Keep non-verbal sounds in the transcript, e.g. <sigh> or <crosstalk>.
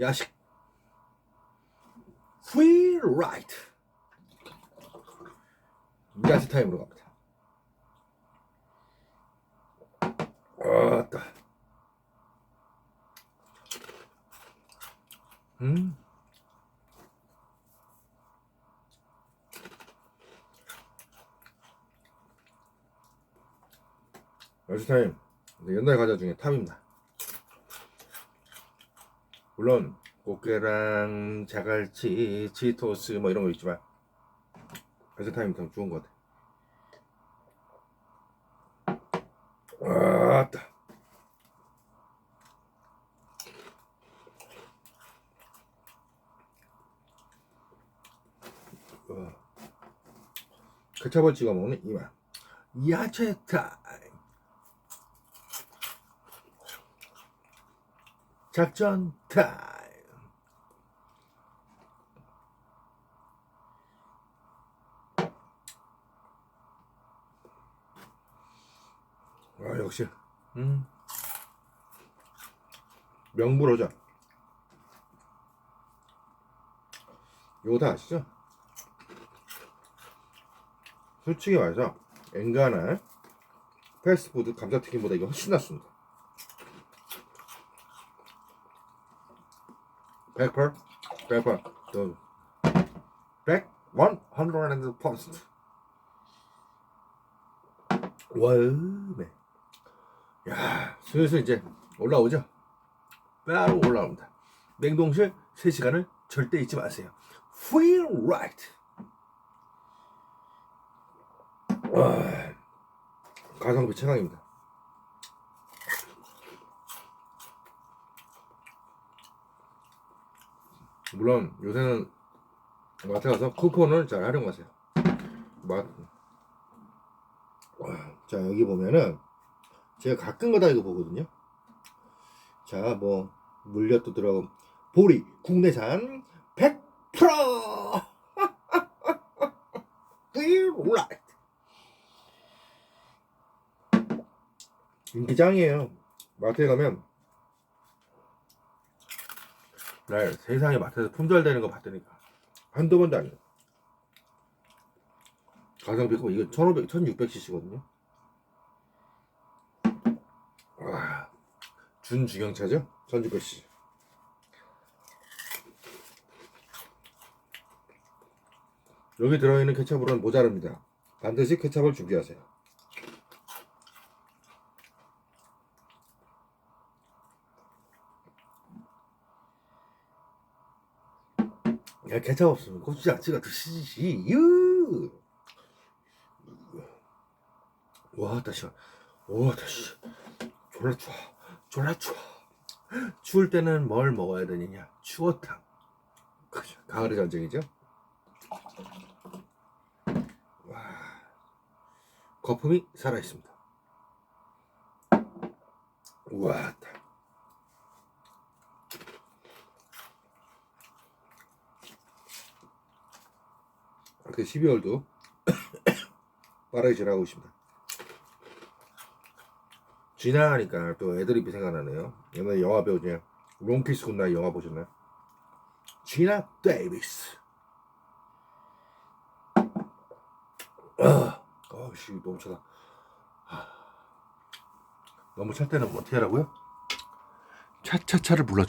야식 free ride 야식 타임으로 갑니다. 아따. 음. 야식 타임. 옛날 과자 중에 탑입니다. 물론 꽃게랑 자갈치, 치토스 뭐 이런 거 있지만 야식 타임 더 좋은 것 같아. 아따. 어. 케찹을 찍어 먹는 이맛. 야채 타임. 작전 타임. 아 역시 음 명불허전 이거 다 아시죠? 솔직히 말해서 엔간한 패스트푸드 감자튀김보다 이게 훨씬 낫습니다 100% 100% 100 100% 월매. 야 슬슬 이제 올라오죠? 바로 올라옵니다. 냉동실 3시간을 절대 잊지 마세요. Free right. 와, 가성비 최강입니다 물론 요새는 마트 가서 쿠폰을 잘 활용하세요. 마, 자 여기 보면은 제가 가끔 가다 이거 보거든요. 자 뭐 물엿도 들어가고 보리 국내산 100% right. 인기 짱이에요. 마트에 가면 날 세상에 마트에서 품절되는 거 봤다니까. 한두 번도 아니에요 가성비 고 이거 1500, 1600cc거든요. 와, 준주경차죠? 1600cc 여기 들어있는 케찹으로는 모자랍니다. 반드시 케찹을 준비하세요 야, 케찹 없으면 고추장찌가 드시지. 유. 와 다시 와 다시 졸라 추워 졸라 추워. 추울 때는 뭘 먹어야 되느냐? 추어탕. 그죠? 가을의 전쟁이죠? 와. 거품이 살아 있습니다 우와 그 12월도 <coughs> 빠르게 지나가고 있습니다 지나가니까 또 애드립이 생각나네요. 옛날에 영화 배우 중에 롱키스 굿나잇 영화 보셨나요? 지나 데이비스. 아, 어씨 너무 차다. 아, 너무 찰 때는 뭐 어떻게 하라고요? 차차차를 불러.